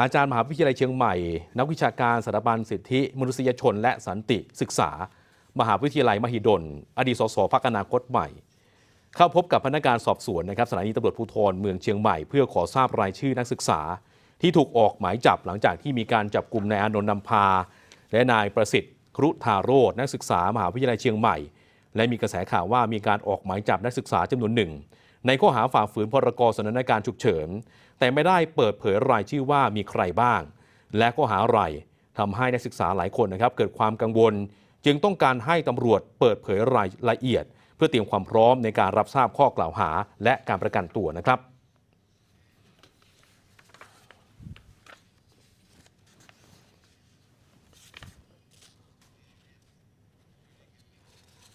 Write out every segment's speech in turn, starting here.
อาจารย์มหาวิทยาลัยเชียงใหม่ นักวิชาการสถาบันสิทธิ มนุษยชน และสันติศึกษา มหาวิทยาลัยมหิดล อดีตสสพักอนาคตใหม่ เข้าพบกับพนักงานสอบสวนนะครับสถานีตำรวจภูธรเมืองเชียงใหม่ เพื่อขอทราบรายชื่อนักศึกษา ที่ถูกออกหมายจับหลังจากที่มีการจับกลุ่มนายอานนท์นำพา และนายประสิทธิ์ครุธาโรจน์นักศึกษามหาวิทยาลัยเชียงใหม่ และมีกระแสข่าวว่ามีการออกหมายจับนักศึกษาจำนวนหนึ่ง ในข้อหาฝ่าฝืนพรกสถานการณ์ฉุกเฉิน แต่ไม่ได้เปิดเผยรายชื่อว่ามีใครบ้าง และข้อหาอะไรทำให้นักศึกษาหลายคนนะครับเกิดความกังวล จึงต้องการให้ตำรวจเปิดเผยรายละเอียด เพื่อเตรียมความพร้อมในการรับทราบข้อกล่าวหา และการประกันตัวนะครับ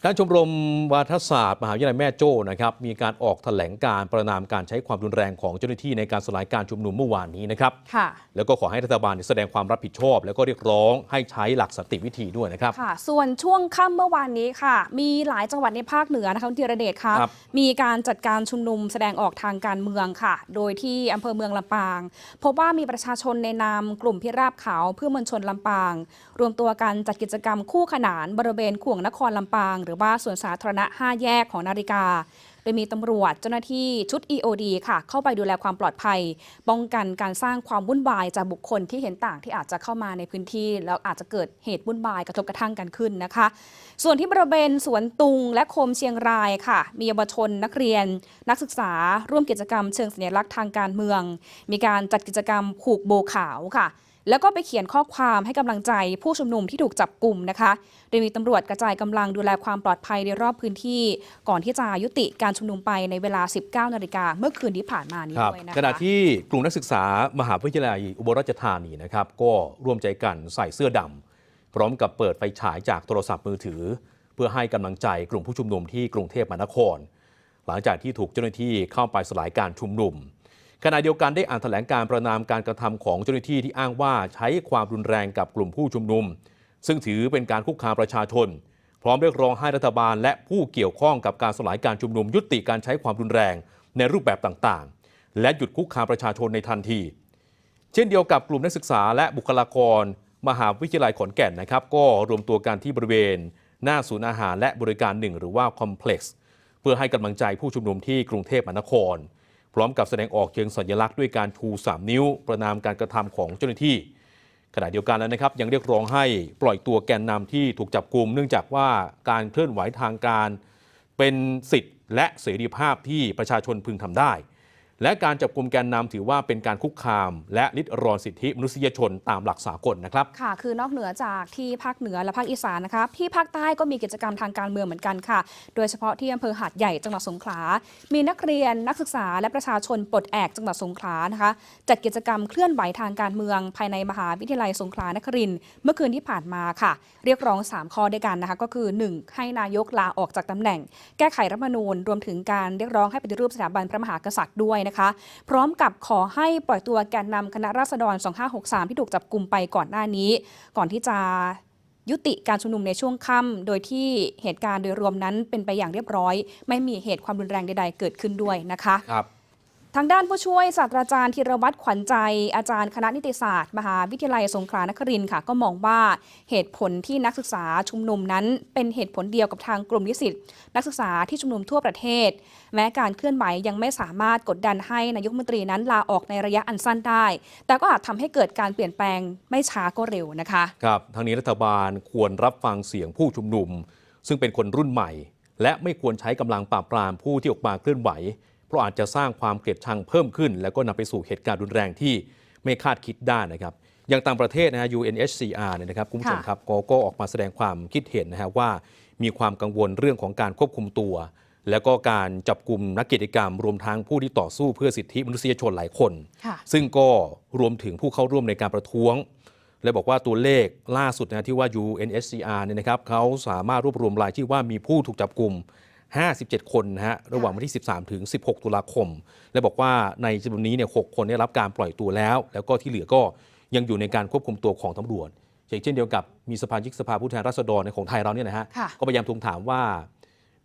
การชมรมวาทศาสตร์มหาวิทยาลัยแม่โจ้นะครับมีการออกแถลงการประนามการใช้ความรุนแรงของเจ้าหน้าที่ในการสลายการชุมนุมเมื่อวานนี้นะครับค่ะแล้วก็ขอให้รัฐบาลแสดงความรับผิดชอบ แล้วก็เรียกร้องให้ใช้หลักสันติวิธีด้วยนะครับค่ะ ส่วนช่วงค่ำเมื่อวานนี้ค่ะ มีหลายจังหวัดในภาคเหนือนะคะคุณธีรเดชคะครับมีการจัดการชุมนุมแสดงออกทางการเมืองค่ะ โดยที่อำเภอเมืองลำปาง พบว่ามีประชาชนในนามกลุ่มพิราบขาวเพื่อมวลชนลำปาง รวมตัวกันจัดกิจกรรมคู่ขนานบริเวณขวงนครลำปางหรือว่าสวนสาธารณะ 5 แยกของนาฬิกา โดยมีตำรวจเจ้าหน้าที่ชุด EOD ค่ะ เข้าไปดูแลความปลอดภัย ป้องกันการสร้างความวุ่นวายจากบุคคลที่เห็นต่างที่อาจจะเข้ามาในพื้นที่ แล้วอาจจะเกิดเหตุวุ่นวายกระทบกระทั่งกันขึ้นนะคะ ส่วนที่บริเวณสวนตุงและโคมเชียงรายค่ะ มีเยาวชนนักเรียน นักศึกษาร่วมกิจกรรมเชิงสัญลักษณ์ทางการเมือง มีการจัดกิจกรรมผูกโบขาวค่ะ แล้วก็ไปเขียนข้อความให้กำลังใจผู้ชุมนุมที่ถูกจับกลุ่มนะคะ โดยมีตำรวจกระจายกำลังดูแลความปลอดภัยในรอบพื้นที่ ก่อนที่จะยุติการชุมนุมไปในเวลา 19 นาฬิกาเมื่อคืนที่ผ่านมานี้ครับด้วยนะคะขณะที่กลุ่มนักศึกษามหาวิทยาลัยอุบลราชธานีนะครับก็ร่วมใจกันใส่เสื้อดำพร้อมกับเปิดไฟฉายจากโทรศัพท์มือถือ เพื่อให้กำลังใจกลุ่มผู้ชุมนุมที่กรุงเทพมหานคร หลังจากที่ถูกเจ้าหน้าที่เข้าไปสลายการชุมนุม ขณะเดียวกันได้อ่านแถลงการประนามการกระทำของเจ้าหน้าที่ที่อ้างว่าใช้ความรุนแรงกับกลุ่มผู้ชุมนุม ซึ่งถือเป็นการคุกคามประชาชน พร้อมเรียกร้องให้รัฐบาล และผู้เกี่ยวข้องกับการสลายการชุมนุมยุติการใช้ความรุนแรงในรูปแบบต่างๆ และหยุดคุกคามประชาชนในทันที เช่นเดียวกับกลุ่มนักศึกษาและบุคลากร มหาวิทยาลัยขอนแก่นนะครับ ก็รวมตัวกันที่บริเวณ หน้าศูนย์อาหารและบริการหนึ่งหรือว่าคอมเพล็กซ์เพื่อให้กำลังใจผู้ชุมนุมที่กรุงเทพมหานคร พร้อมกับแสดงออกเชิงสัญลักษณ์ด้วยการชู 3 นิ้ว ประนามการกระทำของเจ้าหน้าที่ ขณะเดียวกันแล้วนะครับ ยังเรียกร้องให้ปล่อยตัวแกนนำที่ถูกจับกลุ่มเนื่องจากว่าการเคลื่อนไหวทางการ เป็นสิทธิ์และเสรีภาพที่ประชาชนพึงทำได้ และการจับกลุ่มแกนนำถือว่าเป็นการคุกคาม และลิดรอนสิทธิมนุษยชนตามหลักสากลนะครับ ค่ะ คือนอกเหนือจากที่ภาคเหนือและภาคอีสานนะคะที่ภาคใต้ก็มีกิจกรรมทางการเมืองเหมือนกันค่ะ โดยเฉพาะที่อำเภอหาดใหญ่จังหวัดสงขลา มีนักเรียนนักศึกษาและประชาชนปลดแอกจังหวัดสงขลานะคะจัดกิจกรรมเคลื่อนไหวทางการเมือง ภายในมหาวิทยาลัยสงขลานครินทร์เมื่อคืนที่ผ่านมาค่ะ เรียกร้อง 3 ข้อด้วยกันนะคะก็คือ 1. ให้นายกลาออกจากตำแหน่ง แก้ไขรัฐมนูญรวมถึงการเรียกร้องให้ปฏิรูปสถาบันพระมหากษัตริย์ด้วยนะคะ พร้อมกับขอให้ปล่อยตัวแกนนำคณะราษฎร 2563 ที่ถูกจับกลุ่มไปก่อนหน้านี้ ก่อนที่จะยุติการชุมนุมในช่วงค่ำโดยที่เหตุการณ์โดยรวมนั้นเป็นไปอย่างเรียบร้อย ไม่มีเหตุความรุนแรงใด ๆ เกิดขึ้นด้วยนะคะครับ ทางด้านผู้ช่วยศาสตราจารย์ธีรวัตรขวัญใจ อาจารย์คณะนิติศาสตร์ มหาวิทยาลัยสงขลานครินทร์ค่ะ ก็มองว่าเหตุผลที่นักศึกษาชุมนุมนั้นเป็นเหตุผลเดียวกับทางกลุ่มนิสิตนักศึกษาที่ชุมนุมทั่วประเทศ แม้การเคลื่อนไหวยังไม่สามารถกดดันให้นายกรัฐมนตรีนั้นลาออกในระยะอันสั้นได้ แต่ก็อาจทำให้เกิดการเปลี่ยนแปลงไม่ช้าก็เร็วนะคะครับทางนี้รัฐบาลควรรับฟังเสียงผู้ชุมนุม ซึ่งเป็นคนรุ่นใหม่ และไม่ควรใช้กำลังปราบปรามผู้ที่ออกมาเคลื่อนไหว เพราะอาจจะสร้างความเกลียดชังเพิ่มขึ้น แล้วก็นำไปสู่เหตุการณ์รุนแรงที่ไม่คาดคิดได้นะครับอย่างต่างประเทศนะฮะ UNHCR เนี่ยนะครับคุณผู้ชมค่ะครับก็ก็ออกมาแสดงความคิดเห็นนะฮะว่า มีความกังวลเรื่องของการควบคุมตัว แล้วก็การจับกลุ่มนักกิจกรรม รวมทั้งผู้ที่ต่อสู้เพื่อสิทธิมนุษยชนหลายคนค่ะซึ่งก็รวมถึงผู้เข้าร่วมในการประท้วง และบอกว่าตัวเลขล่าสุดนะที่ว่า UNSCR เนี่ยนะครับเขาสามารถรวบรวมรายชื่อว่ามีผู้ถูกจับกลุ่ม 57 คนนะฮะระหว่างวันที่ 13 ถึง 16 ตุลาคม และบอกว่าในจำนวนนี้เนี่ย6คนได้รับการปล่อยตัวแล้ว แล้วก็ที่เหลือก็ยังอยู่ในการควบคุมตัวของตำรวจอย่างเช่นเดียวกับมีสภายิกสภาผู้แทนราษฎรในของไทยเราเนี่ยนะฮะค่ะก็พยายามทวงถามว่า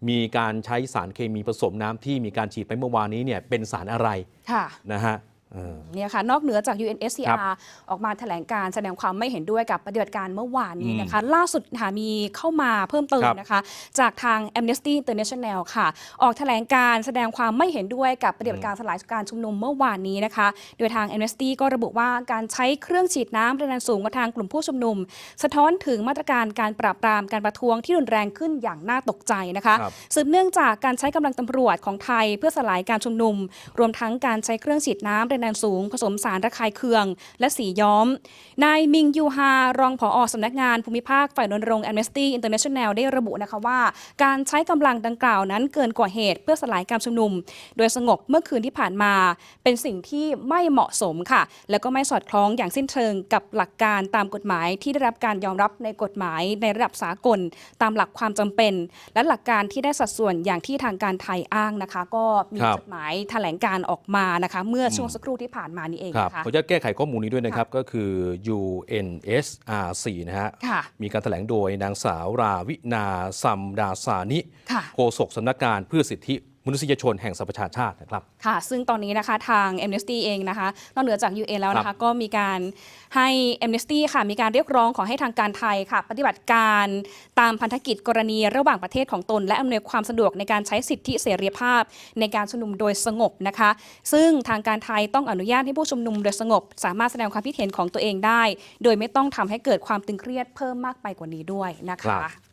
มีการใช้สารเคมีผสมน้ำที่มีการฉีดไปเมื่อวานนี้เนี่ยเป็นสารอะไรค่ะนะฮะ เออเนี่ยค่ะนอกเหนือจากครั UNSCR ออกมาแถลงการแสดงความไม่เห็นด้วยกับปฏิบัติการเมื่อวานนี้นะคะ ล่าสุดค่ะมีเข้ามาเพิ่มเติมครับนะคะ จากทาง Amnesty International ค่ะ ออกแถลงการแสดงความไม่เห็นด้วยกับปฏิบัติการสลายการชุมนุมเมื่อวานนี้นะคะ โดยทาง Amnesty ก็ระบุว่าการใช้เครื่องฉีดน้ำแรงดันสูงกับทางกลุ่มผู้ชุมนุม สะท้อนถึงมาตรการการปราบปรามการประท้วงที่รุนแรงขึ้นอย่างน่าตกใจนะคะครับสืบเนื่องจากการใช้กำลังตำรวจของไทย เพื่อสลายการชุมนุม รวมทั้งการใช้เครื่องฉีดน้ำแรงดันสูง ผสมสารระคายเคือง และสีย้อม นายมิงยูฮารองผอสำนักงานภูมิภาคฝ่ายรณรงค์ Amnesty International ได้ระบุนะคะว่า การใช้กำลังดังกล่าวนั้นเกินกว่าเหตุเพื่อสลายการชุมนุม โดยสงบเมื่อคืนที่ผ่านมา เป็นสิ่งที่ไม่เหมาะสมค่ะ แล้วก็ไม่สอดคล้องอย่างสิ้นเชิงกับหลักการตามกฎหมายที่ได้รับการยอมรับในกฎหมายในระดับสากล ตามหลักความจำเป็น และหลักการที่ได้สัดส่วนอย่างที่ทางการไทยอ้างนะคะ ก็มีครับจดหมายแถลงการออกมานะคะ เมื่อช่วงสักครู่ที่ผ่านมานี้เองครับนะคะขออนุญาตแก้ไขข้อมูลนี้ด้วยนะครับ ก็คือ UNSRC นะฮะค่ะมีการแถลงโดยนางสาวราวินาซัมดาสานิค่ะโฆษกสำนักงานเพื่อสิทธิ มนุษยชนแห่งสหประชาชาตินะครับ ค่ะ ซึ่งตอนนี้นะคะทาง Amnesty เองนะคะนอกเหนือจาก UN แล้วนะครัคะบก็มีการให้ Amnesty ค่ะมีการเรียกร้องขอให้ทางการไทยค่ะ ปฏิบัติการตามพันธกิจกรณีระหว่างประเทศของตน และอำนวยความสะดวกในการใช้สิทธิเสรีภาพ ในการชุมนุมโดยสงบนะคะ ซึ่งทางการไทยต้องอนุญาตให้ผู้ชุมนุมโดยสงบ สามารถแสดงความคิดเห็นของตัวเองได้ โดยไม่ต้องทำให้เกิดความตึงเครียดเพิ่มมากไปกว่านี้ด้วยนะครัคะ บ